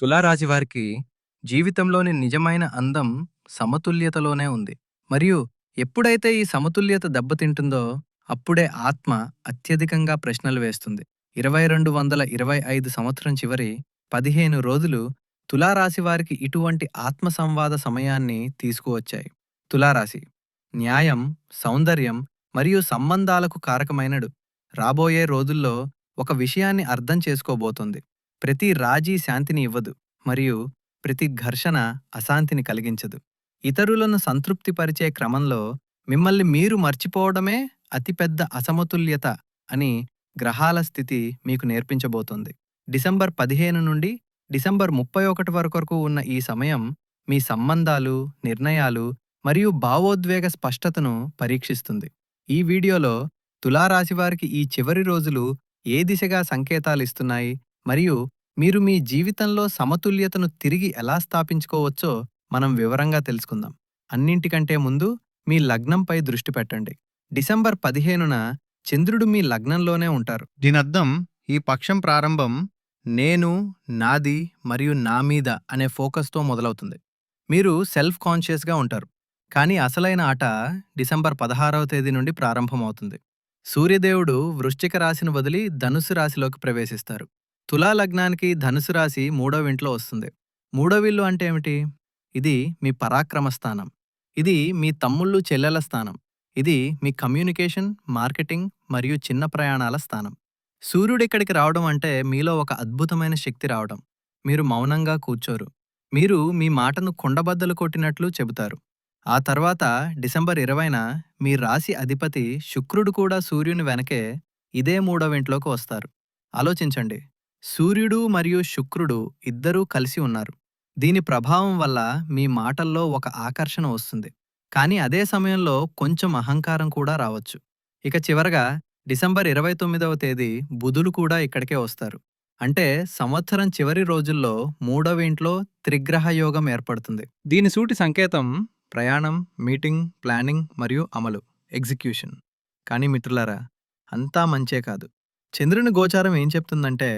తులారాశివారికి జీవితంలోని నిజమైన అందం సమతుల్యతలోనే ఉంది. మరియు ఎప్పుడైతే ఈ సమతుల్యత దెబ్బతింటుందో అప్పుడే ఆత్మ అత్యధికంగా ప్రశ్నలు వేస్తుంది. ఇరవై రెండు వందల ఇరవై ఐదు సంవత్సరం చివరి పదిహేను రోజులు తులారాశివారికి ఇటువంటి ఆత్మ సంవాద సమయాన్ని తీసుకువచ్చాయి. తులారాశి న్యాయం సౌందర్యం మరియు సంబంధాలకు కారకమైనడు. రాబోయే రోజుల్లో ఒక విషయాన్ని అర్థం చేసుకోబోతుంది. ప్రతి రాజీ శాంతిని ఇవ్వదు మరియు ప్రతి ఘర్షణ అశాంతిని కలిగించదు. ఇతరులను సంతృప్తిపరిచే క్రమంలో మిమ్మల్ని మీరు మర్చిపోవడమే అతిపెద్ద అసమతుల్యత అని గ్రహాల స్థితి మీకు నేర్పించబోతోంది. డిసెంబర్ పదిహేను నుండి డిసెంబర్ ముప్పై ఒకటి వరకు ఉన్న ఈ సమయం మీ సంబంధాలు నిర్ణయాలు మరియు భావోద్వేగ స్పష్టతను పరీక్షిస్తుంది. ఈ వీడియోలో తులారాశివారికి ఈ చివరి రోజులు ఏ దిశగా సంకేతాలు ఇస్తున్నాయి మరియు మీరు మీ జీవితంలో సమతుల్యతను తిరిగి ఎలా స్థాపించుకోవచ్చో మనం వివరంగా తెలుసుకుందాం. అన్నింటికంటే ముందు మీ లగ్నంపై దృష్టి పెట్టండి. డిసెంబర్ పదిహేనున చంద్రుడు మీ లగ్నంలోనే ఉంటారు. దీనర్థం ఈ పక్షం ప్రారంభం నేను నాది మరియు నా మీద అనే ఫోకస్తో మొదలవుతుంది. మీరు సెల్ఫ్ కాన్షియస్గా ఉంటారు. కానీ అసలైన ఆట డిసెంబర్ పదహారవ తేదీ నుండి ప్రారంభమవుతుంది. సూర్యదేవుడు వృశ్చిక రాశిని వదిలి ధనుసు రాశిలోకి ప్రవేశిస్తారు. తులా లగ్నానికి ధనుసు రాశి మూడవ ఇంట్లో వస్తుంది. మూడవ ఇల్లు అంటే ఏమిటి? ఇది మీ పరాక్రమ స్థానం. ఇది మీ తమ్ముళ్ళు చెల్లెల స్థానం. ఇది మీ కమ్యూనికేషన్ మార్కెటింగ్ మరియు చిన్న ప్రయాణాల స్థానం. సూర్యుడు ఇక్కడికి రావడం అంటే మీలో ఒక అద్భుతమైన శక్తి రావడం. మీరు మౌనంగా కూర్చోరు. మీరు మీ మాటను కొండబద్దలు కొట్టినట్లు చెబుతారు. ఆ తర్వాత డిసెంబర్ ఇరవైన మీ రాశి అధిపతి శుక్రుడు కూడా సూర్యుని వెనకే ఇదే మూడవ ఇంట్లోకి వస్తారు. ఆలోచించండి. సూర్యుడు మరియు శుక్రుడు ఇద్దరూ కలిసి ఉన్నారు. దీని ప్రభావం వల్ల మీ మాటల్లో ఒక ఆకర్షణ వస్తుంది. కానీ అదే సమయంలో కొంచెం అహంకారం కూడా రావచ్చు. ఇక చివరగా డిసెంబర్ ఇరవై తొమ్మిదవ తేదీ బుధులు కూడా ఇక్కడికే వస్తారు. అంటే సంవత్సరం చివరి రోజుల్లో మూడవ ఇంట్లో త్రిగ్రహ యోగం ఏర్పడుతుంది. దీని సూటి సంకేతం ప్రయాణం మీటింగ్ ప్లానింగ్ మరియు అమలు ఎగ్జిక్యూషన్. కానీ మిత్రులారా అంతా మంచే కాదు. చంద్రుని గోచారం ఏం చెప్తుందంటే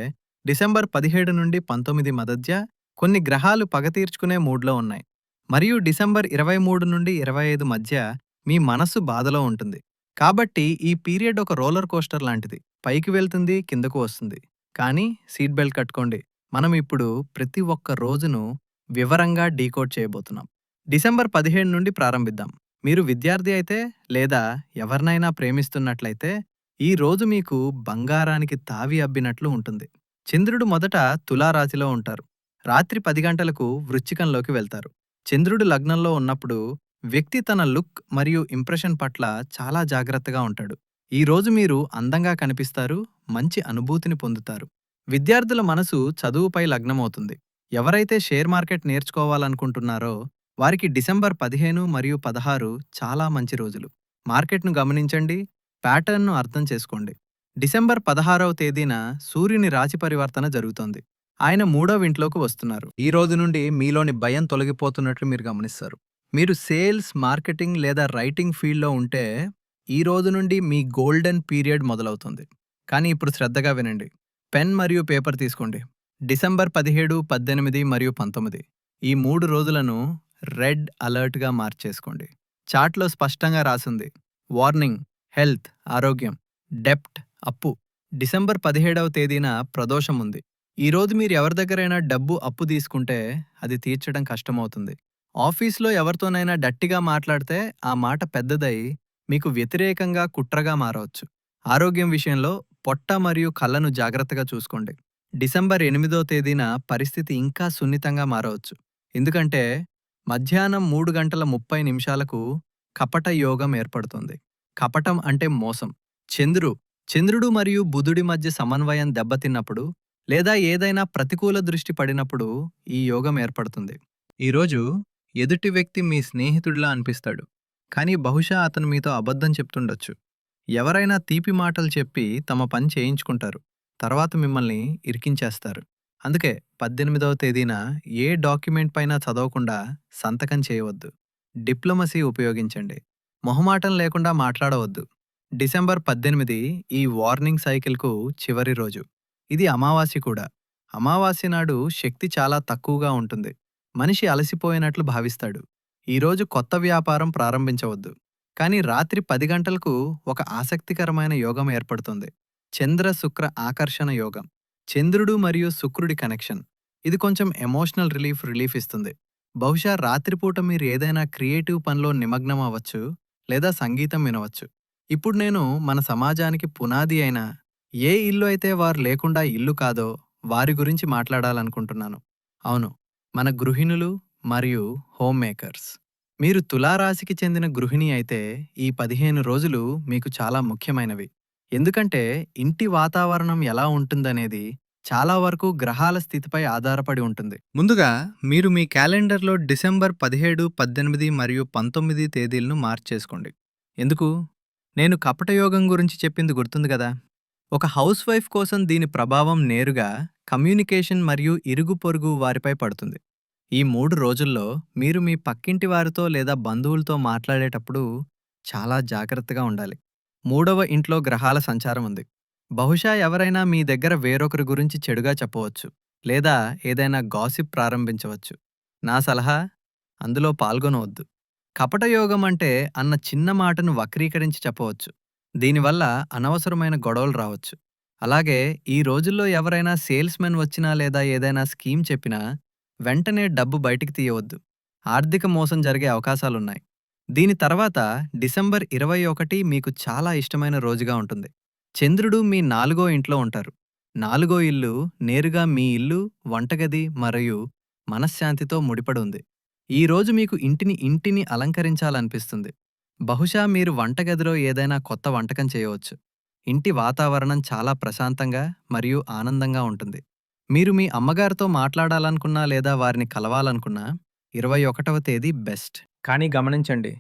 డిసెంబర్ పదిహేడు నుండి పంతొమ్మిది మధ్య కొన్ని గ్రహాలు పగ తీర్చుకునే మూడ్లో ఉన్నాయి. మరియు డిసెంబర్ ఇరవై మూడు నుండి ఇరవై ఐదు మధ్య మీ మనస్సు బాధలో ఉంటుంది. కాబట్టి ఈ పీరియడ్ ఒక రోలర్ కోస్టర్ లాంటిది. పైకి వెళ్తుంది కిందకు వస్తుంది. కానీ సీట్ బెల్ట్ కట్టుకోండి. మనం ఇప్పుడు ప్రతి ఒక్క రోజును వివరంగా డీకోడ్ చేయబోతున్నాం. డిసెంబర్ పదిహేడు నుండి ప్రారంభిద్దాం. మీరు విద్యార్థి అయితే లేదా ఎవరినైనా ప్రేమిస్తున్నట్లయితే ఈ రోజు మీకు బంగారానికి తావి అబ్బినట్లు ఉంటుంది. చంద్రుడు మొదట తులారాశిలో ఉంటారు. రాత్రి పది గంటలకు వృశ్చికంలోకి వెళ్తారు. చంద్రుడు లగ్నంలో ఉన్నప్పుడు వ్యక్తి తన లుక్ మరియు ఇంప్రెషన్ పట్ల చాలా జాగ్రత్తగా ఉంటాడు. ఈ రోజు మీరు అందంగా కనిపిస్తారు మంచి అనుభూతిని పొందుతారు. విద్యార్థుల మనసు చదువుపై లగ్నమవుతుంది. ఎవరైతే షేర్ మార్కెట్ నేర్చుకోవాలనుకుంటున్నారో వారికి డిసెంబర్ పదిహేను మరియు పదహారు చాలా మంచి రోజులు. మార్కెట్ను గమనించండి ప్యాటర్న్ను అర్థం చేసుకోండి. డిసెంబర్ పదహారవ తేదీన సూర్యుని రాశి పరివర్తన జరుగుతోంది. ఆయన మూడవ ఇంట్లోకి వస్తున్నారు. ఈ రోజు నుండి మీలోని భయం తొలగిపోతున్నట్లు మీరు గమనిస్తారు. మీరు సేల్స్ మార్కెటింగ్ లేదా రైటింగ్ ఫీల్డ్లో ఉంటే ఈ రోజు నుండి మీ గోల్డెన్ పీరియడ్ మొదలవుతుంది. కానీ ఇప్పుడు శ్రద్ధగా వినండి. పెన్ మరియు పేపర్ తీసుకోండి. డిసెంబర్ పదిహేడు పద్దెనిమిది మరియు పంతొమ్మిది. ఈ మూడు రోజులను రెడ్ అలర్ట్గా మార్చేసుకోండి. చాట్లో స్పష్టంగా రాసింది. వార్నింగ్ హెల్త్ ఆరోగ్యం డెప్ట్ అప్పు. డిసెంబర్ పదిహేడవ తేదీన ప్రదోషం ఉంది. ఈరోజు మీరు ఎవరి దగ్గరైనా డబ్బు అప్పు తీసుకుంటే అది తీర్చడం కష్టమవుతుంది. ఆఫీస్లో ఎవరితోనైనా డట్టిగా మాట్లాడితే ఆ మాట పెద్దదై మీకు వ్యతిరేకంగా కుట్రగా మారవచ్చు. ఆరోగ్యం విషయంలో పొట్ట మరియు కళ్ళను జాగ్రత్తగా చూసుకోండి. డిసెంబర్ ఎనిమిదో తేదీన పరిస్థితి ఇంకా సున్నితంగా మారవచ్చు. ఎందుకంటే మధ్యాహ్నం మూడు గంటల ముప్పై నిమిషాలకు కపట యోగం ఏర్పడుతుంది. కపటం అంటే మోసం. చంద్రు చంద్రుడు మరియు బుధుడి మధ్య సమన్వయం దెబ్బతిన్నప్పుడు లేదా ఏదైనా ప్రతికూల దృష్టి పడినప్పుడు ఈ యోగం ఏర్పడుతుంది. ఈరోజు ఎదుటి వ్యక్తి మీ స్నేహితుడిలా అనిపిస్తాడు కానీ బహుశా అతను మీతో అబద్ధం చెప్తుండొచ్చు. ఎవరైనా తీపి మాటలు చెప్పి తమ పని చేయించుకుంటారు తర్వాత మిమ్మల్ని ఇరికించేస్తారు. అందుకే పద్దెనిమిదవ తేదీన ఏ డాక్యుమెంట్ పైన చదవకుండా సంతకం చేయవద్దు. డిప్లొమసీ ఉపయోగించండి. మొహమాటం లేకుండా మాట్లాడవద్దు. డిసెంబర్ పద్దెనిమిది ఈ వార్నింగ్ సైకిల్కు చివరి రోజు. ఇది అమావాస్య కూడా. అమావాస్య నాడు శక్తి చాలా తక్కువగా ఉంటుంది. మనిషి అలసిపోయినట్లు భావిస్తాడు. ఈరోజు కొత్త వ్యాపారం ప్రారంభించవద్దు. కానీ రాత్రి పది గంటలకు ఒక ఆసక్తికరమైన యోగం ఏర్పడుతుంది. చంద్ర శుక్ర ఆకర్షణ యోగం. చంద్రుడు మరియు శుక్రుడి కనెక్షన్. ఇది కొంచెం ఎమోషనల్ రిలీఫ్ రిలీఫ్ ఇస్తుంది. బహుశా రాత్రిపూట మీరు ఏదైనా క్రియేటివ్ పనిలో నిమగ్నం అవ్వచ్చు లేదా సంగీతం వినవచ్చు. ఇప్పుడు నేను మన సమాజానికి పునాది అయిన ఏ ఇల్లు అయితే వారు లేకుండా ఇల్లు కాదో వారి గురించి మాట్లాడాలనుకుంటున్నాను. అవును మన గృహిణులు మరియు హోమ్ మేకర్స్. మీరు తులారాశికి చెందిన గృహిణి అయితే ఈ పదిహేను రోజులు మీకు చాలా ముఖ్యమైనవి. ఎందుకంటే ఇంటి వాతావరణం ఎలా ఉంటుందనేది చాలా వరకు గ్రహాల స్థితిపై ఆధారపడి ఉంటుంది. ముందుగా మీరు మీ క్యాలెండర్లో డిసెంబర్ పదిహేడు పద్దెనిమిది మరియు పంతొమ్మిది తేదీలను మార్చేసుకోండి. ఎందుకు? నేను కపటయోగం గురించి చెప్పింది గుర్తుంది కదా. ఒక హౌస్ వైఫ్ కోసం దీని ప్రభావం నేరుగా కమ్యూనికేషన్ మరియు ఇరుగు పొరుగు వారిపై పడుతుంది. ఈ మూడు రోజుల్లో మీరు మీ పక్కింటి వారితో లేదా బంధువులతో మాట్లాడేటప్పుడు చాలా జాగ్రత్తగా ఉండాలి. మూడవ ఇంట్లో గ్రహాల సంచారం ఉంది. బహుశా ఎవరైనా మీ దగ్గర వేరొకరి గురించి చెడుగా చెప్పవచ్చు లేదా ఏదైనా గాసిప్ ప్రారంభించవచ్చు. నా సలహా అందులో పాల్గొనవద్దు. కపటయోగం అంటే అన్న చిన్న మాటను వక్రీకరించి చెప్పవచ్చు. దీనివల్ల అనవసరమైన గొడవలు రావచ్చు. అలాగే ఈ రోజుల్లో ఎవరైనా సేల్స్మెన్ వచ్చినా లేదా ఏదైనా స్కీమ్ చెప్పినా వెంటనే డబ్బు బయటికి తీయవద్దు. ఆర్థిక మోసం జరిగే అవకాశాలున్నాయి. దీని తర్వాత డిసెంబర్ ఇరవై ఒకటి మీకు చాలా ఇష్టమైన రోజుగా ఉంటుంది. చంద్రుడు మీ నాలుగో ఇంట్లో ఉంటారు. నాలుగో ఇల్లు నేరుగా మీ ఇల్లు వంటగది మరియు మనశ్శాంతితో ముడిపడి ఉంది. ఈ రోజు మీకు ఇంటిని ఇంటిని అలంకరించాలనిపిస్తుంది. బహుశా మీరు వంటగదిలో ఏదైనా కొత్త వంటకం చేయవచ్చు. ఇంటి వాతావరణం చాలా ప్రశాంతంగా మరియు ఆనందంగా ఉంటుంది. మీరు మీ అమ్మగారితో మాట్లాడాలనుకున్నా లేదా వారిని కలవాలనుకున్నా ఇరవై ఒకటవ తేదీ బెస్ట్. కానీ గమనించండి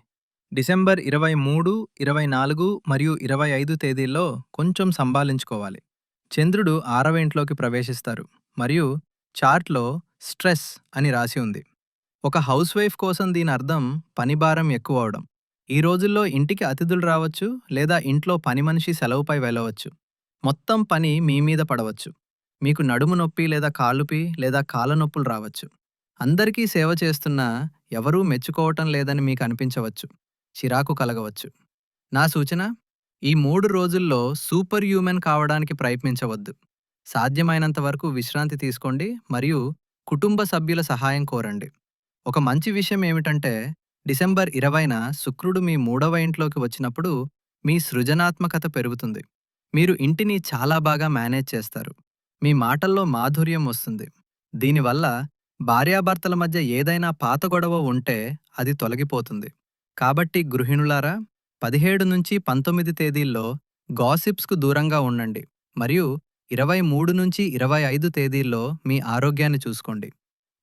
డిసెంబర్ ఇరవై మూడు ఇరవై నాలుగు మరియు ఇరవై ఐదు తేదీల్లో కొంచెం సంభాలించుకోవాలి. చంద్రుడు ఆరవ ఇంట్లోకి ప్రవేశిస్తారు మరియు చార్ట్లో స్ట్రెస్ అని రాసి ఉంది. ఒక హౌస్ వైఫ్ కోసం దీని అర్థం పనిభారం ఎక్కువ అవడం. ఈ రోజుల్లో ఇంటికి అతిథులు రావచ్చు లేదా ఇంట్లో పని మనిషి సెలవుపై వెళ్ళవచ్చు. మొత్తం పని మీ మీద పడవచ్చు. మీకు నడుము నొప్పి లేదా కాలుపి లేదా కాళ్ళ నొప్పులు రావచ్చు. అందరికీ సేవ చేస్తున్నా ఎవరూ మెచ్చుకోవటం లేదని మీకు అనిపించవచ్చు. చిరాకు కలగవచ్చు. నా సూచన? ఈ మూడు రోజుల్లో సూపర్ హ్యూమెన్ కావడానికి ప్రయత్నించవద్దు. సాధ్యమైనంత వరకు విశ్రాంతి తీసుకోండి మరియు కుటుంబ సభ్యుల సహాయం కోరండి. ఒక మంచి విషయం ఏమిటంటే డిసెంబర్ ఇరవైన శుక్రుడు మీ మూడవ ఇంట్లోకి వచ్చినప్పుడు మీ సృజనాత్మకత పెరుగుతుంది. మీరు ఇంటిని చాలా బాగా మేనేజ్ చేస్తారు. మీ మాటల్లో మాధుర్యం వస్తుంది. దీనివల్ల భార్యాభర్తల మధ్య ఏదైనా పాత గొడవ ఉంటే అది తొలగిపోతుంది. కాబట్టి గృహిణులారా పదిహేడు నుంచి పంతొమ్మిది తేదీల్లో గాసిప్స్కు దూరంగా ఉండండి. మరియు ఇరవై మూడు నుంచి ఇరవై ఐదు తేదీల్లో మీ ఆరోగ్యాన్ని చూసుకోండి.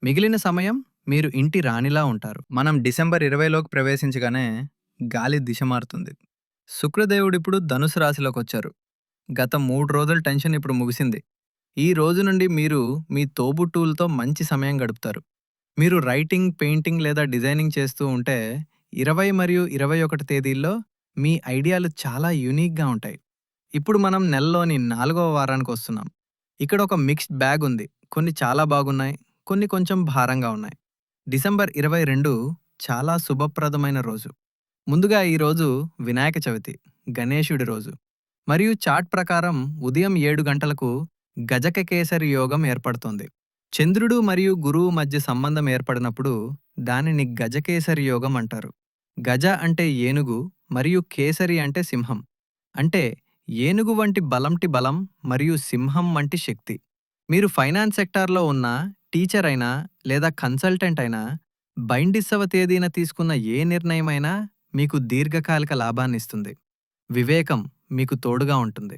మిగిలిన సమయం మీరు ఇంటి రాణిలా ఉంటారు. మనం డిసెంబర్ ఇరవైలోకి ప్రవేశించగానే గాలి దిశ మారుతుంది. శుక్రదేవుడిప్పుడు ధనుసు రాశిలోకి వచ్చారు. గత మూడు రోజుల టెన్షన్ ఇప్పుడు ముగిసింది. ఈ రోజు నుండి మీరు మీ తోబుట్టువులతో మంచి సమయం గడుపుతారు. మీరు రైటింగ్ పెయింటింగ్ లేదా డిజైనింగ్ చేస్తూ ఉంటే ఇరవై మరియు ఇరవై ఒకటి తేదీల్లో మీ ఐడియాలు చాలా యూనిక్గా ఉంటాయి. ఇప్పుడు మనం నెలలోని నాలుగవ వారానికి వస్తున్నాం. ఇక్కడ ఒక మిక్స్డ్ బ్యాగ్ ఉంది. కొన్ని చాలా బాగున్నాయి. కొన్ని కొంచెం భారంగా ఉన్నాయి. డిసెంబర్ ఇరవై రెండు చాలా శుభప్రదమైన రోజు. ముందుగా ఈ రోజు వినాయక చవితి గణేశుడి రోజు. మరియు చాట్ ప్రకారం ఉదయం ఏడు గంటలకు గజక కేసరి యోగం ఏర్పడుతోంది. చంద్రుడు మరియు గురువు మధ్య సంబంధం ఏర్పడినప్పుడు దానిని గజకేసరి యోగం అంటారు. గజ అంటే ఏనుగు మరియు కేసరి అంటే సింహం. అంటే ఏనుగు వంటి బలంటి బలం మరియు సింహం వంటి శక్తి. మీరు ఫైనాన్స్ సెక్టార్లో ఉన్నా టీచర్ అయినా లేదా కన్సల్టెంట్ అయినా బైండిసవ తేదీన తీసుకున్న ఏ నిర్ణయమైనా మీకు దీర్ఘకాలిక లాభాన్నిస్తుంది. వివేకం మీకు తోడుగా ఉంటుంది.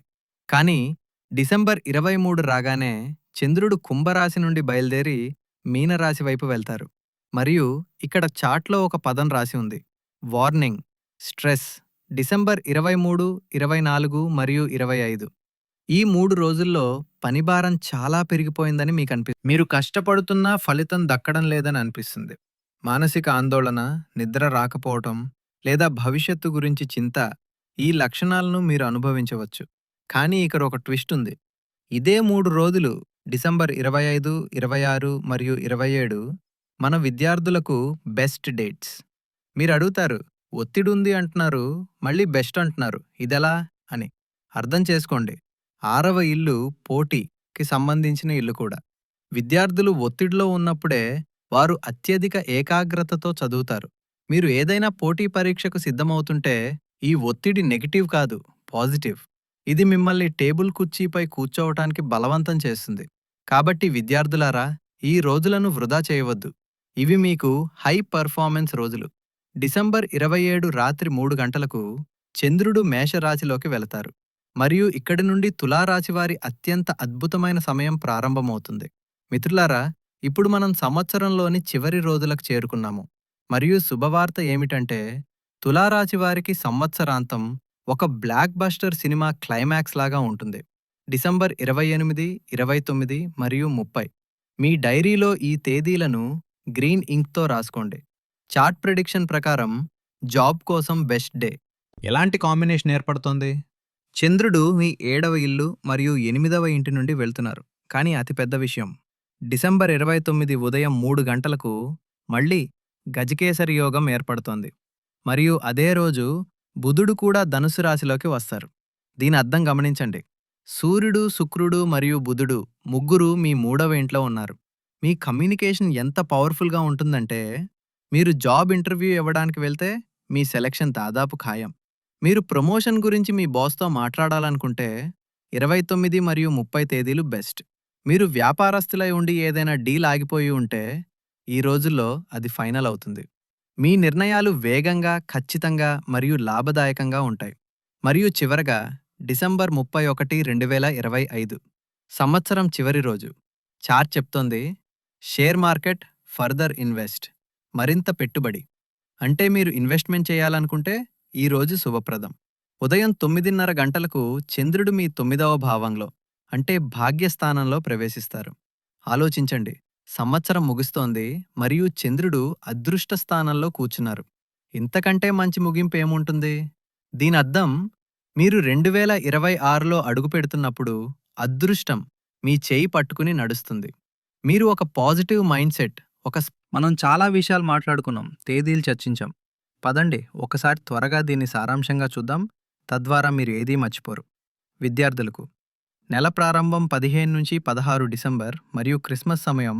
కానీ డిసెంబర్ ఇరవై మూడు రాగానే చంద్రుడు కుంభరాశి నుండి బయలుదేరి మీనరాశి వైపు వెళ్తారు. మరియు ఇక్కడ చాట్లో ఒక పదం రాసి ఉంది. వార్నింగ్ స్ట్రెస్ డిసెంబర్ ఇరవై మూడు ఇరవై నాలుగు మరియు ఇరవై ఐదు. ఈ మూడు రోజుల్లో పనిభారం చాలా పెరిగిపోయిందని మీకు అనిపిస్తుంది మీరు కష్టపడుతున్నా ఫలితం దక్కడం లేదని అనిపిస్తుంది. మానసిక ఆందోళన నిద్ర రాకపోవటం లేదా భవిష్యత్తు గురించి చింత ఈ లక్షణాలను మీరు అనుభవించవచ్చు. కానీ ఇక్కడ ఒక ట్విస్ట్ ఉంది. ఇదే మూడు రోజులు డిసెంబర్ ఇరవై ఐదు ఇరవై ఆరు మరియు ఇరవై ఏడు మన విద్యార్థులకు బెస్ట్ డేట్స్. మీరు అడుగుతారు ఒత్తిడి ఉంది అంటున్నారు మళ్ళీ బెస్ట్ అంటున్నారు. ఇదెలా అని. అర్థం చేసుకోండి. ఆరవ ఇల్లు పోటీకి సంబంధించిన ఇల్లు కూడా. విద్యార్థులు ఒత్తిడిలో ఉన్నప్పుడే వారు అత్యధిక ఏకాగ్రతతో చదువుతారు. మీరు ఏదైనా పోటీ పరీక్షకు సిద్ధమవుతుంటే ఈ ఒత్తిడి నెగిటివ్ కాదు పాజిటివ్. ఇది మిమ్మల్ని టేబుల్ కుర్చీపై కూర్చోవటానికి బలవంతం చేస్తుంది. కాబట్టి విద్యార్థులారా ఈ రోజులను వృధా చేయవద్దు. ఇవి మీకు హై పర్ఫార్మెన్స్ రోజులు. డిసెంబర్ ఇరవై ఏడు రాత్రి మూడు గంటలకు చంద్రుడు మేషరాశిలోకి వెళతారు. మరియు ఇక్కడి నుండి తులారాశి వారి అత్యంత అద్భుతమైన సమయం ప్రారంభమవుతుంది. మిత్రులారా ఇప్పుడు మనం సంవత్సరంలోని చివరి రోజులకు చేరుకున్నాము. మరియు శుభవార్త ఏమిటంటే తులారాశి వారికి సంవత్సరాంతం ఒక బ్లాక్ బస్టర్ సినిమా క్లైమాక్స్ లాగా ఉంటుంది. డిసెంబర్ ఇరవై ఎనిమిది ఇరవై తొమ్మిది మరియు ముప్పై. మీ డైరీలో ఈ తేదీలను గ్రీన్ ఇంక్తో రాసుకోండి. చార్ట్ ప్రిడిక్షన్ ప్రకారం జాబ్ కోసం బెస్ట్ డే. ఎలాంటి కాంబినేషన్ ఏర్పడుతోంది? చంద్రుడు మీ ఏడవ ఇల్లు మరియు ఎనిమిదవ ఇంటి నుండి వెళ్తున్నారు. కానీ అతిపెద్ద విషయం డిసెంబర్ ఇరవై తొమ్మిది ఉదయం మూడు గంటలకు మళ్ళీ గజకేసరి యోగం ఏర్పడుతోంది. మరియు అదే రోజు బుధుడు కూడా ధనుసు రాశిలోకి వస్తారు. దీని అర్థం గమనించండి. సూర్యుడు శుక్రుడు మరియు బుధుడు ముగ్గురు మీ మూడవ ఇంట్లో ఉన్నారు. మీ కమ్యూనికేషన్ ఎంత పవర్ఫుల్గా ఉంటుందంటే మీరు జాబ్ ఇంటర్వ్యూ ఇవ్వడానికి వెళ్తే మీ సెలక్షన్ దాదాపు ఖాయం. మీరు ప్రమోషన్ గురించి మీ బాస్తో మాట్లాడాలనుకుంటే ఇరవై తొమ్మిది మరియు ముప్పై తేదీలు బెస్ట్. మీరు వ్యాపారస్తులై ఉండి ఏదైనా డీల్ ఆగిపోయి ఉంటే ఈ రోజుల్లో అది ఫైనల్ అవుతుంది. మీ నిర్ణయాలు వేగంగా ఖచ్చితంగా మరియు లాభదాయకంగా ఉంటాయి. మరియు చివరగా డిసెంబర్ ముప్పై ఒకటి రెండు వేల ఇరవై ఐదు సంవత్సరం చివరి రోజు. చార్ట్ చెప్తోంది షేర్ మార్కెట్ ఫర్దర్ ఇన్వెస్ట్. మరింత పెట్టుబడి. అంటే మీరు ఇన్వెస్ట్మెంట్ చేయాలనుకుంటే ఈ రోజు శుభప్రదం. ఉదయం తొమ్మిదిన్నర గంటలకు చంద్రుడు మీ తొమ్మిదవ భావంలో అంటే భాగ్యస్థానంలో ప్రవేశిస్తారు. ఆలోచించండి సంవత్సరం ముగుస్తోంది మరియు చంద్రుడు అదృష్ట స్థానంలో కూర్చున్నారు. ఇంతకంటే మంచి ముగింపు ఏముంటుంది? దీని అర్థం మీరు రెండు వేల ఇరవై ఆరులో అడుగుపెడుతున్నప్పుడు అదృష్టం మీ చేయి పట్టుకుని నడుస్తుంది. మీరు ఒక పాజిటివ్ మైండ్ సెట్ ఒక మనం చాలా విషయాలు మాట్లాడుకున్నాం తేదీలు చర్చించాం. పదండి ఒకసారి త్వరగా దీన్ని సారాంశంగా చూద్దాం తద్వారా మీరు ఏదీ మర్చిపోరు. విద్యార్థులకు నెల ప్రారంభం పదిహేను నుంచి పదహారు డిసెంబర్ మరియు క్రిస్మస్ సమయం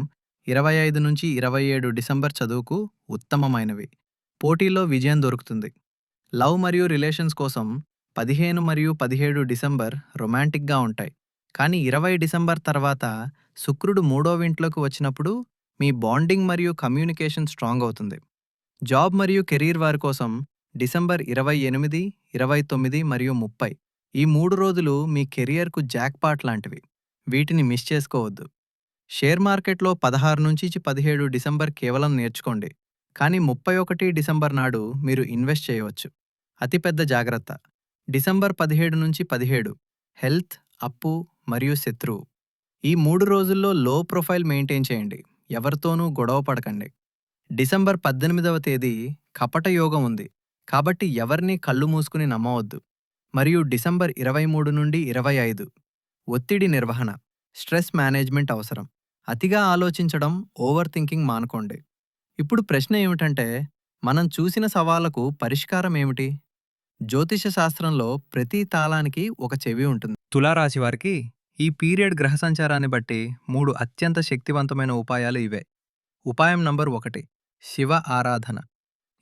ఇరవై ఐదు నుంచి ఇరవై ఏడు డిసెంబర్ చదువుకు ఉత్తమమైనవి. పోటీలో విజయం దొరుకుతుంది. లవ్ మరియు రిలేషన్స్ కోసం పదిహేను మరియు పదిహేడు డిసెంబర్ రొమాంటిక్గా ఉంటాయి. కానీ ఇరవై డిసెంబర్ తర్వాత శుక్రుడు మూడో ఇంట్లోకి వచ్చినప్పుడు మీ బాండింగ్ మరియు కమ్యూనికేషన్ స్ట్రాంగ్ అవుతుంది. జాబ్ మరియు కెరీర్ వారి కోసం డిసెంబర్ ఇరవై ఎనిమిది ఇరవై తొమ్మిది మరియు ముప్పై. ఈ మూడు రోజులు మీ కెరియర్కు జాక్పాట్ లాంటివి. వీటిని మిస్ చేసుకోవద్దు. షేర్ మార్కెట్లో పదహారు నుంచి పదిహేడు డిసెంబర్ కేవలం నేర్చుకోండి. కానీ ముప్పై ఒకటి డిసెంబర్ నాడు మీరు ఇన్వెస్ట్ చేయవచ్చు. అతిపెద్ద జాగ్రత్త. డిసెంబర్ పదిహేడు నుంచి పదిహేడు. హెల్త్ అప్పు మరియు శత్రువు. ఈ మూడు రోజుల్లో లో ప్రొఫైల్ మెయింటైన్ చేయండి. ఎవరితోనూ గొడవ పడకండి. డిసెంబర్ పద్దెనిమిదవ తేదీ కపట యోగం ఉంది. కాబట్టి ఎవరినీ కళ్ళు మూసుకుని నమ్మవద్దు. మరియు డిసెంబర్ ఇరవై మూడు నుండి ఇరవై ఐదు. ఒత్తిడి నిర్వహణ. స్ట్రెస్ మేనేజ్మెంట్ అవసరం. అతిగా ఆలోచించడం ఓవర్ థింకింగ్ మానుకోండి. ఇప్పుడు ప్రశ్న ఏమిటంటే మనం చూసిన సవాళ్ళకు పరిష్కారం ఏమిటి? జ్యోతిష శాస్త్రంలో ప్రతి తాళానికి ఒక చెవి ఉంటుంది. తులారాశి వారికి ఈ పీరియడ్ గ్రహ సంచారాన్ని బట్టి మూడు అత్యంత శక్తివంతమైన ఉపాయాలు ఇవే. ఉపాయం నంబర్ ఒకటి శివ ఆరాధన.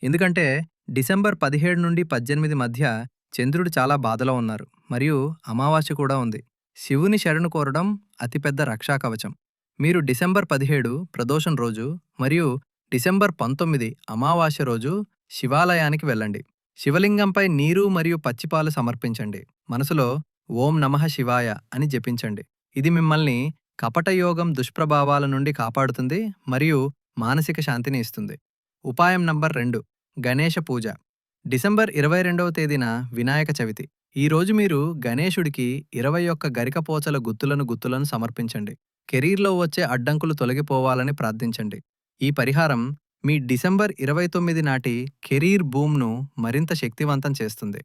ఎందుకంటే డిసెంబర్ పదిహేడు నుండి పద్దెనిమిది మధ్య చంద్రుడు చాలా బాధలో ఉన్నారు. మరియు అమావాస్య కూడా ఉంది. శివుని శరణు కోరడం అతిపెద్ద రక్షా కవచం. మీరు డిసెంబర్ పదిహేడు ప్రదోషం రోజు మరియు డిసెంబర్ పంతొమ్మిది అమావాస్య రోజు శివాలయానికి వెళ్ళండి. శివలింగంపై నీరు మరియు పచ్చిపాలు సమర్పించండి. మనసులో ఓం నమః శివాయ అని జపించండి. ఇది మిమ్మల్ని కపటయోగం దుష్ప్రభావాల నుండి కాపాడుతుంది మరియు మానసిక శాంతిని ఇస్తుంది. ఉపాయం నంబర్ రెండు గణేష పూజ. డిసెంబర్ ఇరవై రెండవ తేదీన వినాయక చవితి. ఈరోజు మీరు గణేశుడికి ఇరవై ఒక్క గరికపోచల గుత్తులను గుత్తులను సమర్పించండి. కెరీర్లో వచ్చే అడ్డంకులు తొలగిపోవాలని ప్రార్థించండి. ఈ పరిహారం మీ డిసెంబర్ ఇరవై తొమ్మిది నాటి కెరీర్ బూమ్ను మరింత శక్తివంతం చేస్తుంది.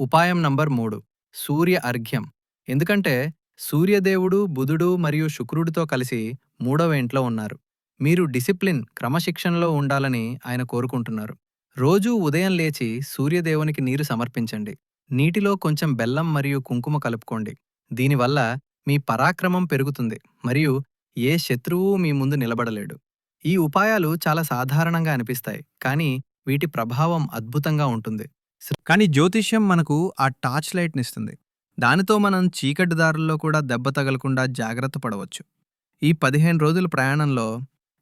ఉపాయం నంబర్ మూడు సూర్య అర్ఘ్యం. ఎందుకంటే సూర్యదేవుడు బుధుడు మరియు శుక్రుడితో కలిసి మూడవ ఇంట్లో ఉన్నారు. మీరు డిసిప్లిన్ క్రమశిక్షణలో ఉండాలని ఆయన కోరుకుంటున్నారు. రోజూ ఉదయం లేచి సూర్యదేవునికి నీరు సమర్పించండి. నీటిలో కొంచెం బెల్లం మరియు కుంకుమ కలుపుకోండి. దీనివల్ల మీ పరాక్రమం పెరుగుతుంది మరియు ఏ శత్రువు మీ ముందు నిలబడలేడు. ఈ ఉపాయాలు చాలా సాధారణంగా అనిపిస్తాయి కానీ వీటి ప్రభావం అద్భుతంగా ఉంటుంది. కానీ జ్యోతిష్యం మనకు ఆ టార్చ్ లైట్నిస్తుంది దానితో మనం చీకటి దారుల్లో కూడా దెబ్బ తగలకుండా జాగ్రత్త పడవచ్చు. ఈ పదిహేను రోజుల ప్రయాణంలో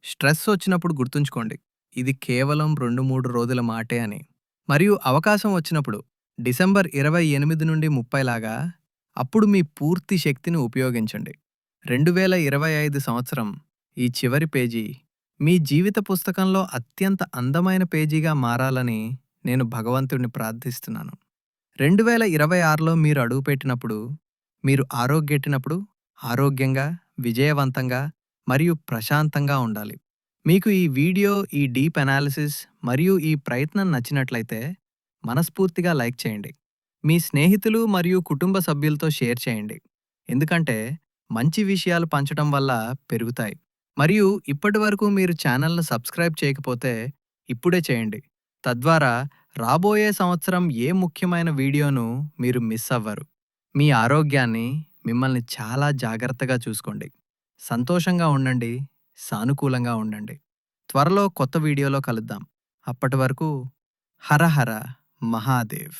స్ట్రెస్ వచ్చినప్పుడు గుర్తుంచుకోండి. ఇది కేవలం రెండు మూడు రోజుల మాటే అని. మరియు అవకాశం వచ్చినప్పుడు డిసెంబర్ ఇరవై ఎనిమిది నుండి ముప్పై లాగా అప్పుడు మీ పూర్తి శక్తిని ఉపయోగించండి. రెండు వేల ఇరవై ఐదు సంవత్సరం ఈ చివరి పేజీ మీ జీవిత పుస్తకంలో అత్యంత అందమైన పేజీగా మారాలని నేను భగవంతుడిని ప్రార్థిస్తున్నాను. రెండు వేల ఇరవై ఆరులో మీరు అడుగుపెట్టినప్పుడు మీరు ఆరోగ్యెట్టినప్పుడు ఆరోగ్యంగా విజయవంతంగా మరియు ప్రశాంతంగా ఉండాలి. మీకు ఈ వీడియో ఈ డీప్ అనాలిసిస్ మరియు ఈ ప్రయత్నం నచ్చినట్లయితే మనస్ఫూర్తిగా లైక్ చేయండి. మీ స్నేహితులు మరియు కుటుంబ సభ్యులతో షేర్ చేయండి. ఎందుకంటే మంచి విషయాలు పంచడం వల్ల పెరుగుతాయి. మరియు ఇప్పటి వరకు మీరు ఛానల్ను సబ్స్క్రైబ్ చేయకపోతే ఇప్పుడే చేయండి. తద్వారా రాబోయే సంవత్సరం ఏ ముఖ్యమైన వీడియోను మీరు మిస్ అవ్వరు. మీ ఆరోగ్యాన్ని మిమ్మల్ని చాలా జాగ్రత్తగా చూసుకోండి. సంతోషంగా ఉండండి సానుకూలంగా ఉండండి. త్వరలో కొత్త వీడియోలో కలుద్దాం. అప్పటి వరకు హర హర మహాదేవ్.